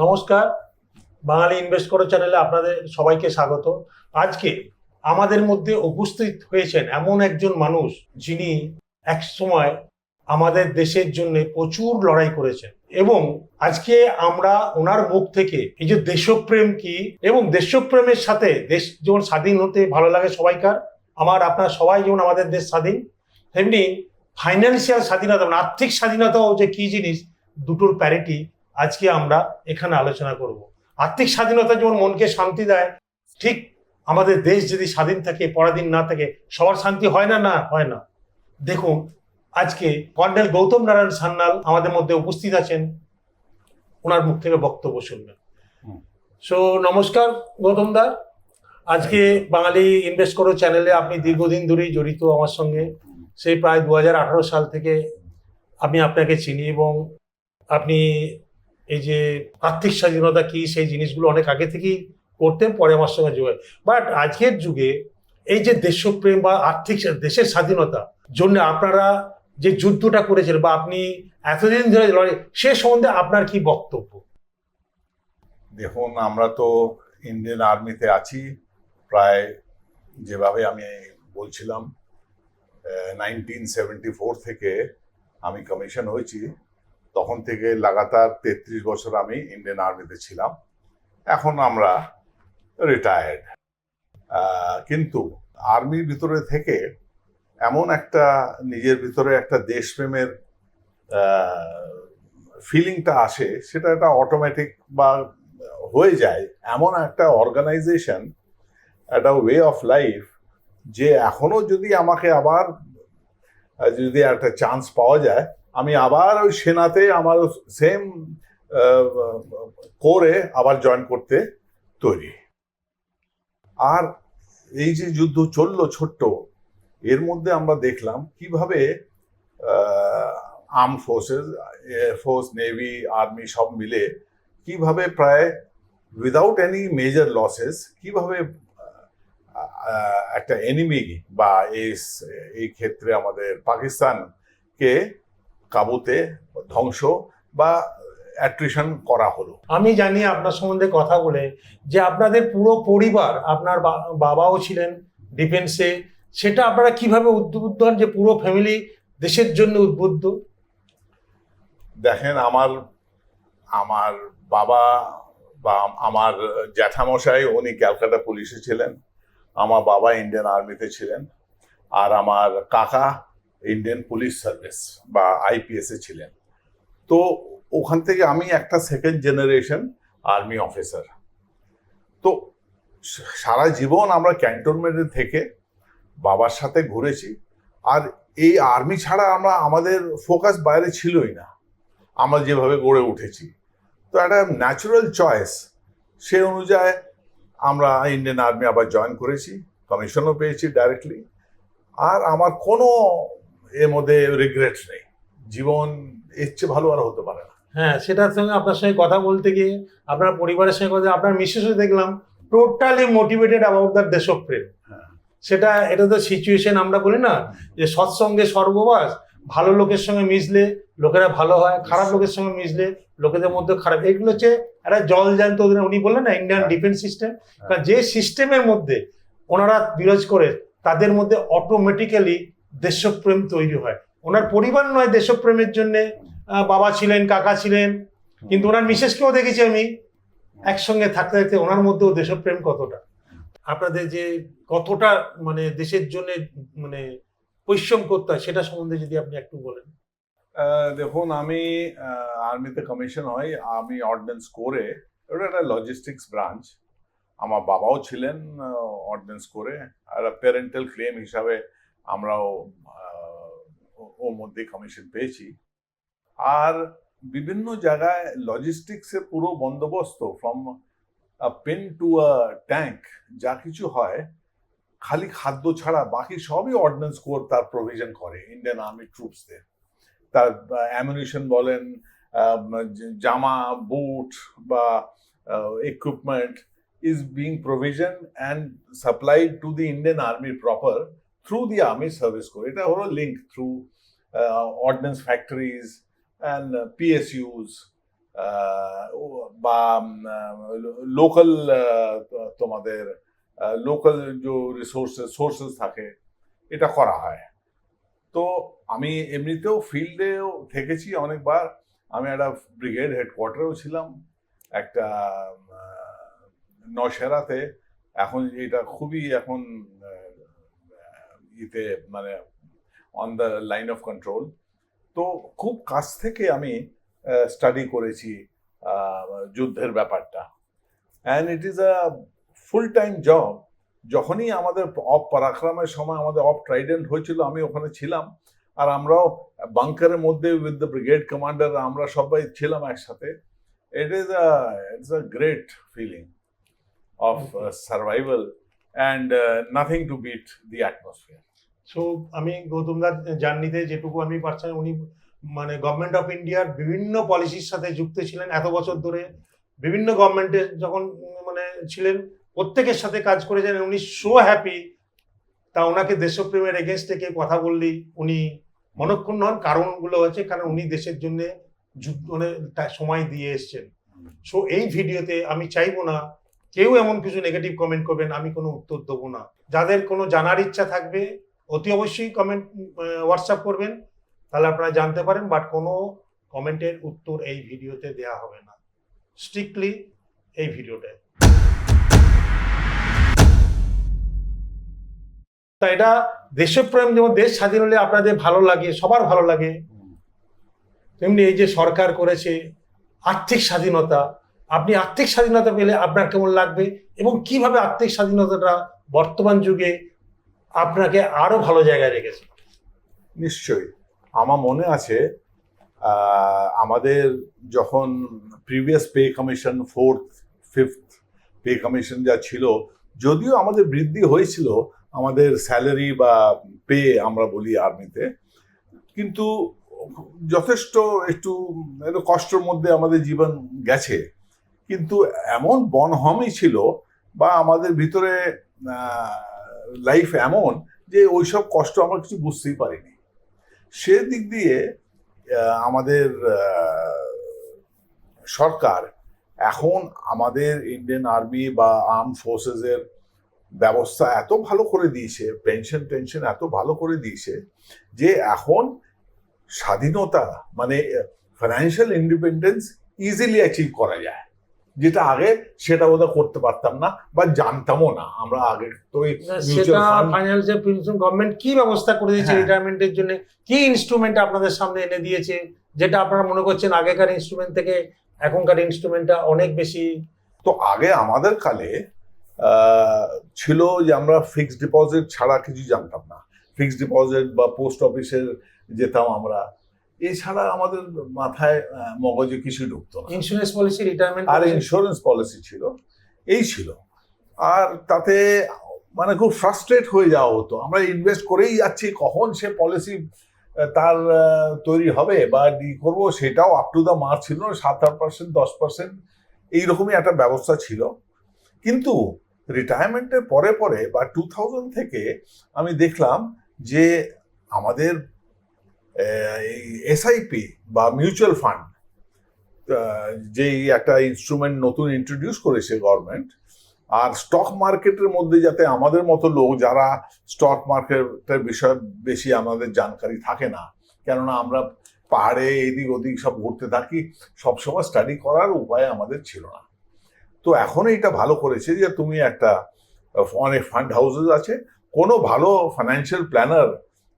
নমস্কার। বাঙালি ইনভেস্ট করো চ্যানেলে আপনাদের সবাইকে স্বাগত। আজকে আমাদের মধ্যে উপস্থিত হয়েছেন এমন একজন মানুষ যিনি এক সময় আমাদের দেশের জন্য প্রচুর লড়াই করেছেন এবং আজকে আমরা ওনার মুখ থেকে এই যে দেশপ্রেম কি এবং দেশপ্রেমের সাথে দেশ যেমন স্বাধীন হতে ভালো লাগে সবাইকার, আমার, আপনার সবাই যেমন আমাদের দেশ স্বাধীন, তেমনি ফাইন্যান্সিয়াল স্বাধীনতা মানে আর্থিক স্বাধীনতাও যে কি জিনিস, দুটোর প্যারিটি আজকে আমরা এখানে আলোচনা করব। আর্থিক স্বাধীনতা যেমন মনকে শান্তি দেয় ঠিক আমাদের দেশ যদি স্বাধীন থাকে পরাধীন না থাকে সবার শান্তি হয় না? না হয় না। দেখুন আজকে কর্নেল গৌতম নারায়ণ সান্যাল আমাদের মধ্যে উপস্থিত আছেন। ওনার মুখ থেকে বক্তব্য শুনবেন। সো নমস্কার গৌতম দা। আজকে বাঙালি ইনভেস্ট করো চ্যানেলে আপনি দীর্ঘদিন ধরেই জড়িত আমার সঙ্গে। সেই প্রায় দু হাজার আঠারো সাল থেকে আমি আপনাকে চিনি এবং আপনি এই যে আর্থিক স্বাধীনতা কি, সেই জিনিসগুলো অনেক আগে থেকেই করতেন, পরে আমার সঙ্গে যোগায় বাট আজকের যুগে এই যে দেশপ্রেম বা আর্থিক দেশের স্বাধীনতা, জন্য আপনারা যে যুদ্ধটা করেছেন বা আপনি এতদিন ধরে লড়াই, সে সম্বন্ধে আপনার কি বক্তব্য? দেখুন, আমরা তো ইন্ডিয়ান আর্মিতে আছি। প্রায় যেভাবে আমি বলছিলাম নাইনটিন সেভেন্টি ফোর থেকে আমি কমিশন হয়েছি। তখন থেকে লাগাতার তেত্রিশ বছর আমি ইন্ডিয়ান আর্মিতে ছিলাম। এখন আমরা রিটায়ার্ড কিন্তু আর্মির ভিতরে থেকে এমন একটা নিজের ভিতরে একটা দেশপ্রেমের ফিলিংটা আসে, সেটা একটা অটোমেটিক বা হয়ে যায়। এমন একটা অর্গানাইজেশন একটা ওয়ে অফ লাইফ যে এখনও যদি আমাকে আবার, যদি একটা চান্স পাওয়া যায় আমি আবার ওই সেনাতে আমার সেম করে আবার জয়েন করতে তৈরি। আর এই যে যুদ্ধ চলল ছোট্ট, এর মধ্যে আমরা দেখলাম কীভাবে arm forces air force navy army সব মিলে কীভাবে প্রায় উইদাউট এনি মেজর লসেস কীভাবে একটা এনিমি বা এই ক্ষেত্রে আমাদের পাকিস্তানকে কাবুতে ধ্বংস বা অ্যাট্রিশন করা হলো। আমি জানি আপনার সম্বন্ধে কথা বলে যে আপনাদের পুরো পরিবার আপনার বাবাও ছিলেন ডিফেন্সে সেটা আপনারা কীভাবে উদ্বুদ্ধ হন যে পুরো ফ্যামিলি দেশের জন্য উদ্বুদ্ধ? দেখেন আমার আমার বাবা বা আমার জ্যাঠামশাই উনি ক্যালকাটা পুলিশে ছিলেন আমার বাবা ইন্ডিয়ান আর্মিতে ছিলেন আর আমার কাকা ইন্ডিয়ান পুলিশ সার্ভিস বা আইপিএস ছিলেন। তো ওখান থেকে আমি একটা সেকেন্ড জেনারেশন আর্মি অফিসার তো সারা জীবন আমরা ক্যান্টনমেন্টে থেকে বাবার সাথে ঘুরেছি। আর এই আর্মি ছাড়া আমরা, আমাদের ফোকাস বাইরে ছিলই না। আমরা যেভাবে গড়ে উঠেছি। তো একটা ন্যাচারাল চয়েস সে অনুযায়ী আমরা ইন্ডিয়ান আর্মি আবার জয়েন করেছি। কমিশনও পেয়েছি ডাইরেক্টলি আর আমার কোনো এর মধ্যে রিগ্রেট নেই। জীবন এর চেয়ে ভালো আর হতে পারে না। হ্যাঁ সেটার সঙ্গে আপনার সঙ্গে কথা বলতে গিয়ে আপনার পরিবারের সঙ্গে কথা আপনার মিসেসও দেখলাম টোটালি মোটিভেটেড অ্যাবাউট দ্য দেশপ্রেম। সেটা এটা তো সিচুয়েশন আমরা বলি না যে সৎসঙ্গে সর্ববাস ভালো লোকের সঙ্গে মিশলে লোকেরা ভালো হয় খারাপ লোকের সঙ্গে মিশলে লোকেদের মধ্যে খারাপ। এগুলো হচ্ছে একটা জল জ্যান্ত ওদের- উনি বললেন না ইন্ডিয়ান। ডিফেন্স সিস্টেম যে সিস্টেমের মধ্যে ওনারা বিরাজ করে তাদের মধ্যে অটোমেটিক্যালি দেশপ্রেম তৈরি হয়। ওনার পরিবার নয় দেশপ্রেমের জন্য বাবা ছিলেন, কাকা ছিলেন, কিন্তু ওনার মিসেসকেও দেখেছি আমি একসঙ্গে থাকতে থাকতে ওনার মধ্যেও দেশপ্রেম কতটা। আপনাদের যে কতটা মানে দেশের জন্য মানে পরিশ্রম করতে হয় সেটা সম্বন্ধে যদি আপনি একটু বলেন। দেখুন, আমি আর্মিতে কমিশন হয় আমি অর্ডিন্যান্স করে, ওটা একটা লজিস্টিক্স ব্রাঞ্চ আমার বাবাও ছিলেন অর্ডিন্যান্স করে, আর প্যারেন্টাল ক্লেম হিসাবে আমরাও ওর মধ্যে কমিশন পেয়েছি। আর বিভিন্ন জায়গায় লজিস্টিক্সের পুরো বন্দোবস্ত from pen to a tank যা কিছু হয়, খালি খাদ্য ছাড়া বাকি সবই অর্ডিন্যান্স কোর তার প্রভিশন করে ইন্ডিয়ান আর্মি ট্রুপসদের তার অ্যামিউনিশন বলেন জামা বুট বা equipment is being provisioned and supplied to the Indian Army proper through the Army service Corps. এটা হলো link through ordnance factories and PSUs বা লোকাল তোমাদের লোকাল যে রিসোর্সেস সোর্সেস থাকে, এটা করা হয়। তো আমি এমনিতেও ফিল্ডেও থেকেছি অনেকবার। আমি একটা ব্রিগেড হেডকোয়ার্টারেও ছিলাম, একটা নশেরাতে এখন এটা খুবই এখন ইতে মানে on the line of control তো খুব কাছ থেকে আমি স্টাডি করেছি যুদ্ধের ব্যাপারটা। And it is a full time job যখনই আমাদের অফ পরাক্রমের সময় আমাদের অফ ট্রাইডেন্ট হয়েছিল আমি ওখানে ছিলাম। আর আমরাও বাংকারের মধ্যে উইথ দ্য ব্রিগেড কমান্ডার আমরা সবাই ছিলাম একসাথে। It is a it's a great feeling of survival and nothing to beat the atmosphere so আমি গৌতম দার জার্নিতে যেটুকু আমি পারছি, উনি মানে গভর্নমেন্ট অফ ইন্ডিয়ার বিভিন্ন পলিসির সাথে যুক্ত ছিলেন এত বছর ধরে। বিভিন্ন গভর্নমেন্টে যখন মানে ছিলেন, প্রত্যেকের সাথে কাজ করে যান, উনি সো হ্যাপি তা ওনাকে দেশপ্রেমের এগেনস্টে কেউ কথা বললি, উনি মনক্ষুণ্ণ হন। কারণগুলো হচ্ছে, কারণ উনি দেশের জন্য মানে সময় দিয়ে এসছেন। সো এই ভিডিওতে আমি চাইব না কেউ এমন কিছু নেগেটিভ কমেন্ট করবেন, আমি কোনো উত্তর দেবো না। যাদের কোনো জানার ইচ্ছা থাকবে, অতি অবশ্যই কমেন্ট হোয়াটসঅ্যাপ করবেন। তাহলে আপনারা জানতে পারেন বাট কোনো কমেন্টের উত্তর এই ভিডিওতে দেয়া হবে না। স্ট্রিক্টলি এই ভিডিওটায় তা এটা দেশপ্রেম যেমন দেশ স্বাধীন হলে আপনাদের ভালো লাগে, সবার ভালো লাগে। তেমনি এই যে সরকার করেছে, আর্থিক স্বাধীনতা আপনি আর্থিক স্বাধীনতা পেলে আপনার কেমন লাগবে এবং কীভাবে আর্থিক স্বাধীনতাটা বর্তমান যুগে আপনাকে আরও ভালো জায়গায় রেখেছে? নিশ্চয়ই। আমার মনে আছে আমাদের যখন previous pay commission fourth fifth pay commission যা ছিল, যদিও আমাদের বৃদ্ধি হয়েছিল আমাদের স্যালারি বা পে আমরা বলি আর্মিতে কিন্তু যথেষ্ট একটু কষ্টের মধ্যে আমাদের জীবন গেছে। কিন্তু এমন বনহমই ছিল বা আমাদের ভিতরে লাইফ এমন যে ওইসব কষ্ট আমরা কিছু বুঝতেই পারিনি। সে দিক দিয়ে আমাদের সরকার এখন আমাদের ইন্ডিয়ান আর্মি বা আর্ম ফোর্সেসের ব্যবস্থা এত ভালো করে দিয়েছে পেনশন টেনশন এত ভালো করে দিয়েছে যে এখন স্বাধীনতা মানে ফাইন্যান্সিয়াল ইন্ডিপেন্ডেন্স ইজিলি অ্যাচিভ করা যায়। যেটা আগে সেটা বোধহয় করতে পারতাম না বা জানতামও না। আমরা আগে তো সেটা ফাইন্যান্সিয়াল পেনশন গভর্নমেন্ট কি ব্যবস্থা করে দিয়েছে হ্যাঁ। রিটায়ারমেন্টের জন্য? কি ইনস্ট্রুমেন্ট আপনাদের সামনে এনে দিয়েছে? যেটা আপনারা মনে করছেন আগেকার ইনস্ট্রুমেন্ট থেকে এখনকার ইনস্ট্রুমেন্টটা অনেক বেশি? তো আগে আমাদের কালে আহ, ছিল যে আমরা ফিক্সড ডিপোজিট ছাড়া কিছু জানতাম না। ফিক্সড ডিপোজিট বা পোস্ট অফিসে যেতাম আমরা। এছাড়া আমাদের মাথায় মগজে কিছু ঢুকতো না। ইন্স্যুরেন্স পলিসি রিটায়ারমেন্ট আর ইন্স্যুরেন্স পলিসি ছিল। এই ছিল। আর তাতে মানে খুব ফ্রাস্ট্রেট হয়ে যাওয়া হতো। আমরা ইনভেস্ট করেই যাচ্ছি কখন সে পলিসি তার তৈরি হবে বা ডি করব সেটাও আপ টু দ্য মার্ক ছিল সাত আট পার্সেন্ট দশ পার্সেন্ট এইরকমই একটা ব্যবস্থা ছিল। কিন্তু রিটায়ারমেন্টের পরে পরে বা টু থাউজেন্ড থেকে আমি দেখলাম যে আমাদের এসআইপি বা মিউচুয়াল ফান্ড যেই একটা ইনস্ট্রুমেন্ট নতুন ইন্ট্রোডিউস করেছে গভর্নমেন্ট আর স্টক মার্কেটের মধ্যে যাতে আমাদের মতো লোক যারা স্টক মার্কেটের বিষয়ে বেশি আমাদের জানকারি থাকে না, কেননা আমরা পাহাড়ে এদিক ওদিক সব ঘুরতে থাকি সবসময় স্টাডি করার উপায় আমাদের ছিল না। তো এখন এইটা ভালো করেছে যে তুমি একটা, অনেক ফান্ড হাউসেস আছে, কোনো ভালো ফাইন্যান্সিয়াল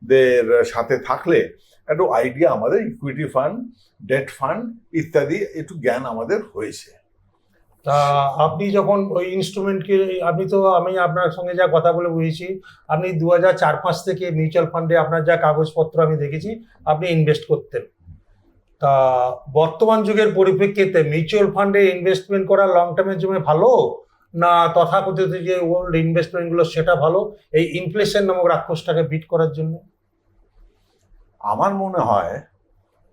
প্ল্যানারদের সাথে থাকলে একটু আইডিয়া আমাদের ইকুইটি ফান্ড ডেট ফান্ড ইত্যাদি একটু জ্ঞান আমাদের হয়েছে। তা আপনি যখন ওই ইনস্ট্রুমেন্টকে আপনি তো আমি আপনার সঙ্গে যা কথা বলে বুঝেছি, আপনি দু হাজার চার পাঁচ থেকে মিউচুয়াল ফান্ডে আপনার যা কাগজপত্র আমি দেখেছি, আপনি ইনভেস্ট করতেন। তা বর্তমান যুগের পরিপ্রেক্ষিতে মিউচুয়াল ফান্ডে ইনভেস্টমেন্ট করা লং টার্মের জন্য ভালো? না তথাকথিত যে ওল্ড ইনভেস্টমেন্টগুলো সেটা ভালো? এই ইনফ্লেশন নামক রাক্ষসটাকে বিট করার জন্য? আমার মনে হয়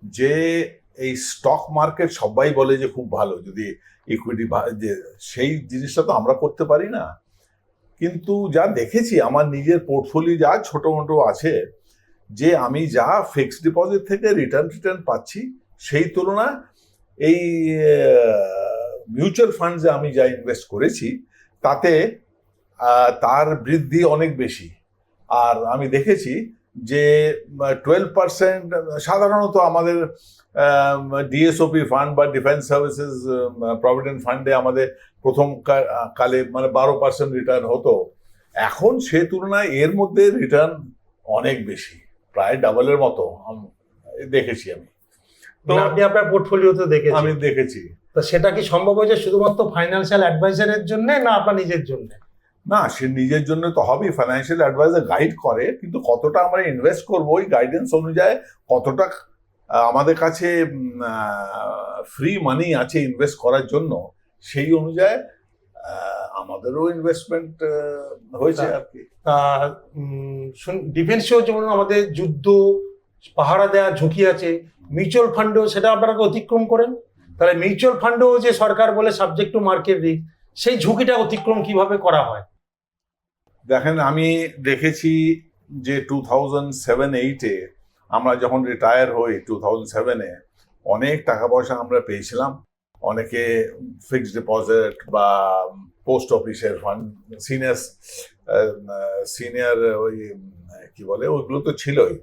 যে এই স্টক মার্কেট সবাই বলে যে খুব ভালো, যদি ইকুইটি যে সেই জিনিসটা তো আমরা করতে পারি না। কিন্তু যা দেখেছি, আমার নিজের পোর্টফোলিও যা ছোট মোটো আছে, যে আমি যা ফিক্সড ডিপোজিট থেকে রিটার্ন রিটার্ন পাচ্ছি, সেই তুলনায় এই মিউচুয়াল ফান্ডসে আমি যা ইনভেস্ট করেছি, তাতে তার বৃদ্ধি অনেক বেশি। আর আমি দেখেছি যে টুয়েলভ পার্সেন্ট সাধারণত আমাদের ডিএসওপি ফান্ড বা ডিফেন্স সার্ভিসেস প্রভিডেন্ট ফান্ডে আমাদের প্রথম কালে মানে বারো পার্সেন্ট রিটার্ন হতো। এখন সে তুলনায় এর মধ্যে রিটার্ন অনেক বেশি প্রায় ডাবলের মতো দেখেছি আমি। তো আপনি আপনার পোর্টফোলিওতে দেখেছেন? আমি দেখেছি। তো সেটা কি সম্ভব হয়েছে শুধুমাত্র ফাইন্যান্সিয়াল অ্যাডভাইজারের জন্য না আপনার নিজের জন্য? না সে নিজের জন্য তো হবেই ফাইন্যান্সিয়াল অ্যাডভাইজার গাইড করে কিন্তু কতটা আমরা ইনভেস্ট করব ওই গাইডেন্স অনুযায়ী কতটা আমাদের কাছে ফ্রি মানি আছে ইনভেস্ট করার জন্য সেই অনুযায়ী আমাদেরও ইনভেস্টমেন্ট হয়েছে আর কি ডিফেন্সেও যেমন আমাদের যুদ্ধ পাহারা দেওয়া ঝুঁকি আছে মিউচুয়াল ফান্ডেও সেটা আপনারা অতিক্রম করেন? তাহলে মিউচুয়াল ফান্ডেও যে সরকার বলে সাবজেক্ট টু মার্কেট রিস্ক সেই ঝুঁকিটা অতিক্রম কীভাবে করা হয়? দেখেন, আমি দেখেছি যে টু থাউজেন্ড সেভেন এইটে আমরা যখন রিটায়ার হই টু থাউজেন্ড সেভেনে অনেক টাকা পয়সা আমরা পেয়েছিলাম। অনেকে ফিক্সড ডিপোজিট বা পোস্ট অফিসের ফান্ড সিনিয়র সিনিয়র ওই, কি বলে, ওইগুলো তো ছিলই।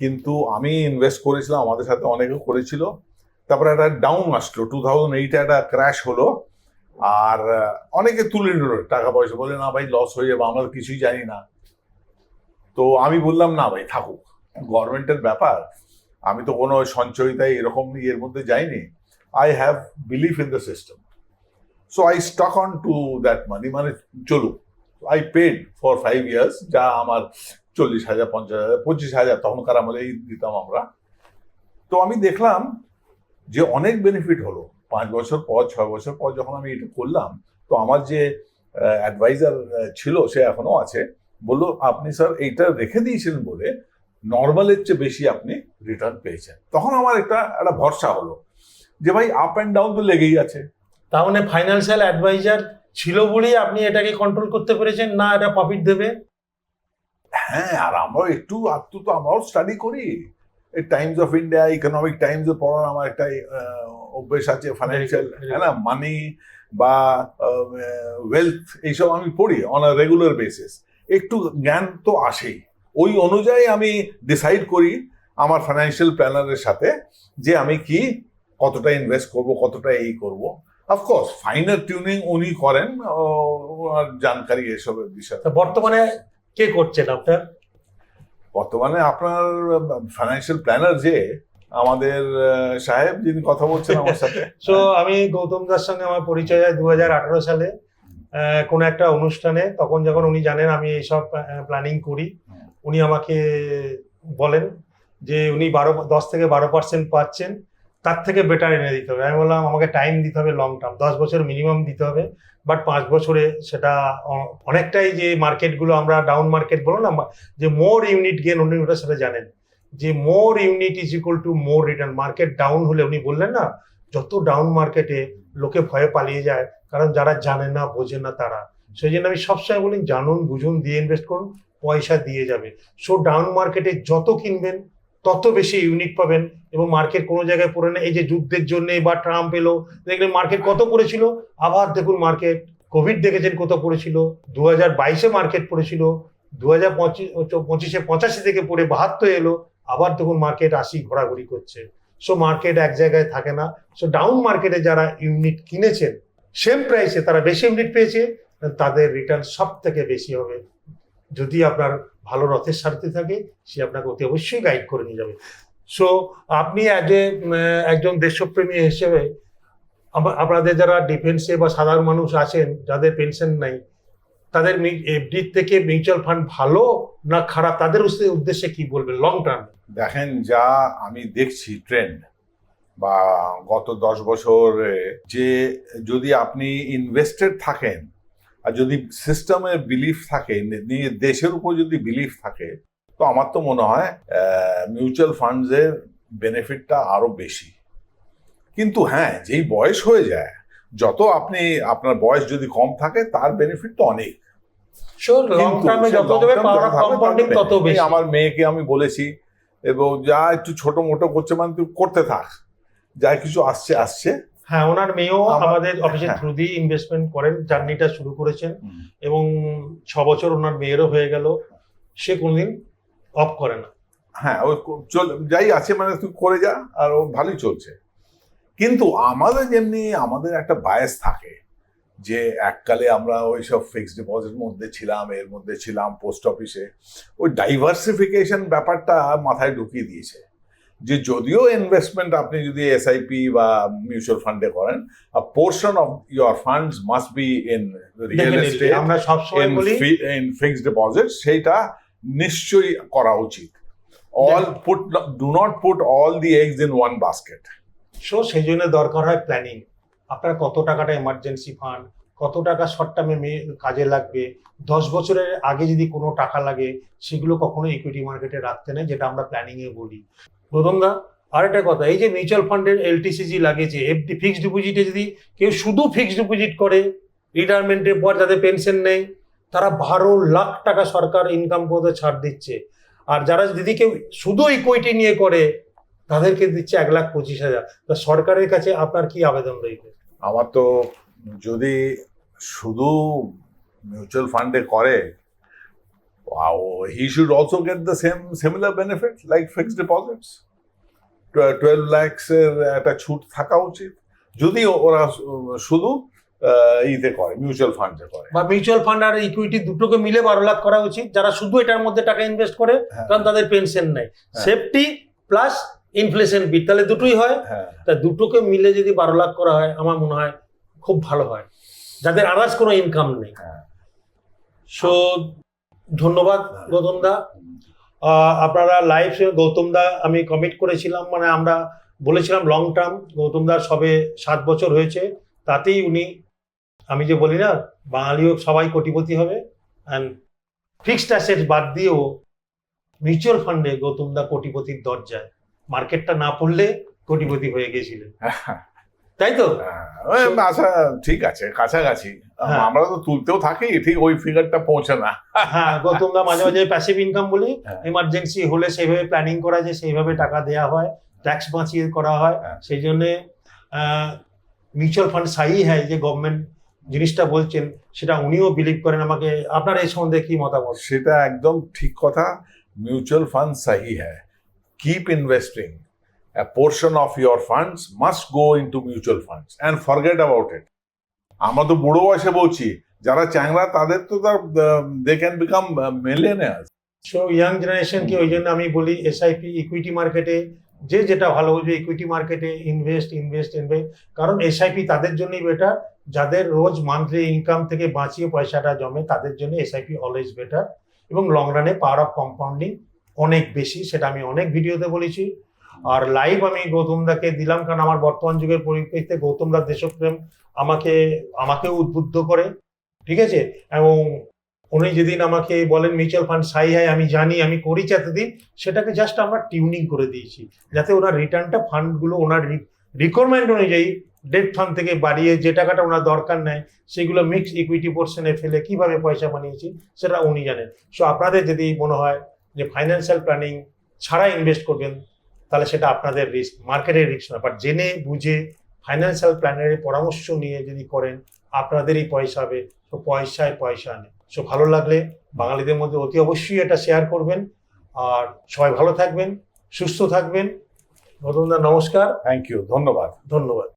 কিন্তু আমি ইনভেস্ট করেছিলাম, আমাদের সাথে অনেকে করেছিল। তারপরে একটা ডাউন আসলো টু থাউজেন্ড এইটে একটা ক্র্যাশ হলো। আর অনেকে তুলে নিল টাকা পয়সা বলে না ভাই লস হয়ে যাবে, আমরা কিছুই জানি না। তো আমি বললাম, না ভাই, থাকুক। গভর্নমেন্টের ব্যাপার। আমি তো কোনো সঞ্চয়িতায় এরকম ইয়ের মধ্যে যাইনি। I have believe in the system so I stock on to that money মানে চলুক। I paid for five years যা আমার চল্লিশ হাজার, পঞ্চাশ হাজার, পঁচিশ হাজার, তখনকার আমলেই দিতাম আমরা। তো আমি দেখলাম যে অনেক বেনিফিট হলো। পাঁচ বছর পর ছয় বছর পর যখন আমি এটা করলাম তো আমার যে অ্যাডভাইজার ছিল সে এখনও আছে বলল আপনি স্যার এইটা রেখে দিয়েছিলেন বলে নর্মালের চেয়ে বেশি আপনি রিটার্ন পেয়েছেন। তখন আমার একটা একটা ভরসা হলো যে ভাই আপ অ্যান্ড ডাউন তো লেগেই আছে। তার মানে ফাইন্যান্সিয়াল অ্যাডভাইজার ছিল বলেই আপনি এটাকে কন্ট্রোল করতে পেরেছেন না এটা প্রফিট দেবে? হ্যাঁ আর আমরাও একটু আত্ম তো আমরাও স্টাডি করি। Times of India Economic Times পড়ার আমার একটা অভ্যেস আছে ফাইন্যান্সিয়াল হ্যাঁ না? মানি বা ওয়েলথ এইসব আমি পড়ি অন আ রেগুলার বেসিস একটু জ্ঞান তো আসেই। ওই অনুযায়ী আমি ডিসাইড করি আমার ফাইন্যান্সিয়াল প্ল্যানারের সাথে যে আমি কি কতটা ইনভেস্ট করব কতটা এই করব। অফকোর্স ফাইনাল টিউনিং উনি করেন জানকারি এসবের বিষয়ে। বর্তমানে কে করছেন আপনার বর্তমানে আপনার ফাইন্যান্সিয়াল প্ল্যানার যে, আমাদের সাহেব যিনি কথা বলছেন আমার সাথে। সো আমি গৌতম দাস সঙ্গে আমার পরিচয় হয় দু হাজার আঠারো সালে। কোনো একটা অনুষ্ঠানে, তখন যখন উনি জানেন আমি এইসব প্ল্যানিং করি, উনি আমাকে বলেন যে উনি বারো, দশ থেকে বারো পার্সেন্ট পাচ্ছেন। তার থেকে বেটার এনে দিতে হবে। আমি বললাম, আমাকে টাইম দিতে হবে লং টার্ম দশ বছর মিনিমাম দিতে হবে। বাট পাঁচ বছরে সেটা অনেকটাই যে মার্কেটগুলো আমরা ডাউন মার্কেট বলো না, যে মোর ইউনিট গেন উনি ওটা সেটা জানেন। যে more unit is equal to more return market down হলে উনি বললেন না, যত ডাউন মার্কেটে লোকে ভয়ে পালিয়ে যায়, কারণ যারা জানে না, বোঝে না তারা। সেই জন্য আমি সবসময় বলি, জানুন, বুঝুন, দিয়ে ইনভেস্ট করুন, পয়সা দিয়ে যাবে। সো ডাউন মার্কেটে যত কিনবেন তত বেশি ইউনিট পাবেন এবং মার্কেট কোনো জায়গায় পড়ে না। এই যে যুদ্ধের জন্য বা ট্রাম্প এলো, দেখলেন মার্কেট কত পড়েছিল? আবার দেখুন মার্কেট কোভিড দেখেছেন কত পড়েছিল? দু হাজার বাইশে মার্কেট পড়েছিল দু হাজার পঁচিশ, পঁচিশে পঁচাশি থেকে পড়ে বাহাত্তর এলো, আবার দেখুন মার্কেট আশি ঘোরাঘুরি করছে। সো মার্কেট এক জায়গায় থাকে না। সো ডাউন মার্কেটে যারা ইউনিট কিনেছেন সেম প্রাইসে তারা বেশি ইউনিট পেয়েছে, তাদের রিটার্ন সব থেকে বেশি হবে। যদি আপনার ভালো রথের সারথি থাকে, সে আপনাকে অতি অবশ্যই গাইড করে নিয়ে যাবে। সো আপনি অ্যাজ এ একজন দেশপ্রেমী হিসেবে আপনাদের যারা ডিফেন্সে বা সাধারণ মানুষ আছেন, যাদের পেনশন নাই, তাদের এফডি থেকে মিউচুয়াল ফান্ড ভালো না খারাপ, তাদের উদ্দেশ্যে কি বলবেন? লং টার্ম দেখেন, যা আমি দেখছি ট্রেন্ড বা গত দশ বছরে, যে যদি আপনি ইনভেস্টেড থাকেন আর যদি সিস্টেমে বিলিফ থাকে নিজের দেশের উপর যদি বিলিফ থাকে তো আমার তো মনে হয় মিউচুয়াল ফান্ডসের বেনিফিটটা আরও বেশি। কিন্তু হ্যাঁ যেই বয়স হয়ে যায় যত আপনি আপনার বয়স যদি কম থাকে তার বেনিফিট তো অনেক। আমার মেয়েকে আমি বলেছি এবং যা একটু ছোট মোটো করছে মানে তুই করতে থাক। যা কিছু আসছে আসছে। হ্যাঁ ওনার মেয়েও আমাদের অফিসের। থ্রু দিয়ে ইনভেস্টমেন্ট করেন জার্নিটা শুরু করেছেন এবং ছ বছর ওনার মেয়েরও হয়ে গেল। সে কোনোদিন অফ করে না। হ্যাঁ ওই চল যাই আছে মানে তুই করে যা আর ও ভালোই চলছে। কিন্তু আমাদের যেমনি আমাদের একটা বায়াস থাকে যে এককালে আমরা ওই সব ফিক্সড ডিপোজিট মধ্যে ছিলাম এর মধ্যে ছিলাম পোস্ট অফিসে ওই ডাইভার্সিফিকেশন ব্যাপারটা মাথায় ঢুকিয়ে দিয়েছে। যে যদিও ইনভেস্টমেন্ট আপনি যদি এসআইপি বা মিউচুয়াল ফান্ডে করেন a portion of your funds must be in real estate আমরা বলি fi- in fixed deposit সেইটা নিশ্চয়ই করা উচিত। All put do not put all the eggs in one basket so সেই জন্য দরকার হয় প্ল্যানিং আপনার কত টাকাটা এমার্জেন্সি ফান্ড কত টাকা শর্ট টার্মে কাজে লাগবে দশ বছরের আগে যদি কোনো টাকা লাগে সেগুলো কখনো ইকুইটি মার্কেটে রাখতে নেই যেটা আমরা প্ল্যানিংয়ে এ বলি। প্রথমদা আর একটা কথা, এই যে মিউচুয়াল ফান্ডের এলটিসিজি লাগিয়েছে এফডি ফিক্সড ডিপোজিটে যদি কেউ শুধু ফিক্সড ডিপোজিট করে রিটায়ারমেন্টের পর যাদের পেনশন নেই তারা বারো লাখ টাকা সরকার ইনকাম করতে ছাড় দিচ্ছে। আর যারা যদি কেউ শুধু ইকুইটি নিয়ে করে, তাদেরকে দিচ্ছে এক লাখ পঁচিশ হাজার। তা সরকারের কাছে আপনার কি আবেদন রয়েছে আমার তো যদি শুধু মিউচুয়াল ফান্ডে করে he should also get the same similar benefit like fixed deposits twelve lakhs এর একটা ছুট থাকা উচিত। যদি ওরা শুধু ইতে করে মিউচুয়াল ফান্ডে করে। বা মিউচুয়াল ফান্ড আর ইকুইটি দুটোকে মিলে বারো লাখ করা উচিত যারা শুধু এটার মধ্যে টাকা ইনভেস্ট করে হ্যাঁ, কারণ তাদের পেনশন নেই। হ্যাঁ। সেফটি প্লাস ইনফ্লেশন বিট তাহলে দুটোই হয়। হ্যাঁ। তা দুটোকে মিলে যদি বারো লাখ করা হয় আমার মনে হয় খুব ভালো হয়। যাদের আদার্স কোনো ইনকাম নেই। হ্যাঁ। সো ধন্যবাদ গৌতম দা। আপনারা লাইভ গৌতম দা আমি কমিট করেছিলাম মানে আমরা বলেছিলাম লং টার্ম গৌতম দার সবে সাত বছর হয়েছে তাতেই উনি আমি যে বলি না বাঙালিও সবাই কোটিপতি হবে অ্যান্ড ফিক্সড অ্যাসেট বাদ দিয়েও মিউচুয়াল ফান্ডে গৌতম দা কোটিপতির দরজায় মার্কেটটা না পড়লে কোটিপতি হয়ে গেছিলেন তাই তো? হ্যাঁ, ঠিক আছে কাছাকাছি। হ্যাঁ। আমরা তো তুলতেও থাকি ঠিক ওই ফিগারটা পৌঁছে না। হ্যাঁ গৌতম দা মাঝে মাঝে প্যাসিভ ইনকাম বলি হ্যাঁ। এমার্জেন্সি হলে সেইভাবে প্ল্যানিং করা যায় সেইভাবে টাকা দেওয়া হয় ট্যাক্স বাঁচিয়ে করা হয়। হ্যাঁ। সেই জন্যে মিউচুয়াল ফান্ড সাই হ্যাঁ যে গভর্নমেন্ট জিনিসটা বলছেন সেটা উনিও বিলিভ করেন। আমাকে আপনার এই সম্বন্ধে কি মতামত? সেটা একদম ঠিক কথা মিউচুয়াল ফান্ড সাহি হ্যায় keep investing a portion of your funds must go into mutual funds and forget about it. আমরা তো বুড়ো বয়সে বলছি, যারা চ্যাংরা তাদের তো তার they can become millionaires so young জেনারেশনকে ওই জন্য আমি বলি এসআইপি ইকুইটি মার্কেটে যে যেটা ভালো বুঝবে ইকুইটি মার্কেটে ইনভেস্ট ইনভেস্ট ইনভেস্ট কারণ এসআইপি তাদের জন্যই বেটার যাদের রোজ মান্থলি ইনকাম থেকে বাঁচিয়ে পয়সাটা জমে, তাদের জন্য এসআইপি অলওয়েজ বেটার এবং লং রানে পাওয়ার অফ কম্পাউন্ডিং অনেক বেশি, সেটা আমি অনেক ভিডিওতে বলেছি। আর লাইভ আমি গৌতমদাকে দিলাম, কারণ আমার বর্তমান যুগের পরিপ্রেক্ষিতে গৌতম দার দেশপ্রেম আমাকে আমাকেও উদ্বুদ্ধ করে, ঠিক আছে? এবং উনি যেদিন আমাকে বলেন মিউচুয়াল ফান্ড সাই হয় আমি জানি, আমি করেছি এতদিন, সেটাকে জাস্ট আমরা টিউনিং করে দিয়েছি, যাতে ওনার রিটার্নটা ফান্ডগুলো ওনার রিকোয়ারমেন্ট অনুযায়ী ডেট ফান্ড থেকে বাড়িয়ে যে টাকাটা ওনার দরকার নেয় সেগুলো মিক্স ইকুইটি পোর্শনে ফেলে কীভাবে পয়সা বানিয়েছি, সেটা উনি জানেন। সো আপনাদের যদি মনে হয় যে ফাইন্যান্সিয়াল প্ল্যানিং ছাড়া ইনভেস্ট করবেন তাহলে সেটা আপনাদের রিস্ক মার্কেটের রিস্ক না বাট জেনে বুঝে ফাইন্যান্সিয়াল প্ল্যানের পরামর্শ নিয়ে যদি করেন আপনাদেরই পয়সা হবে। তো পয়সায় পয়সা আনে সো ভালো লাগলে বাঙালিদের মধ্যে অতি অবশ্যই এটা শেয়ার করবেন। আর সবাই ভালো থাকবেন সুস্থ থাকবেন। নতুনদা নমস্কার। থ্যাংক ইউ ধন্যবাদ। ধন্যবাদ।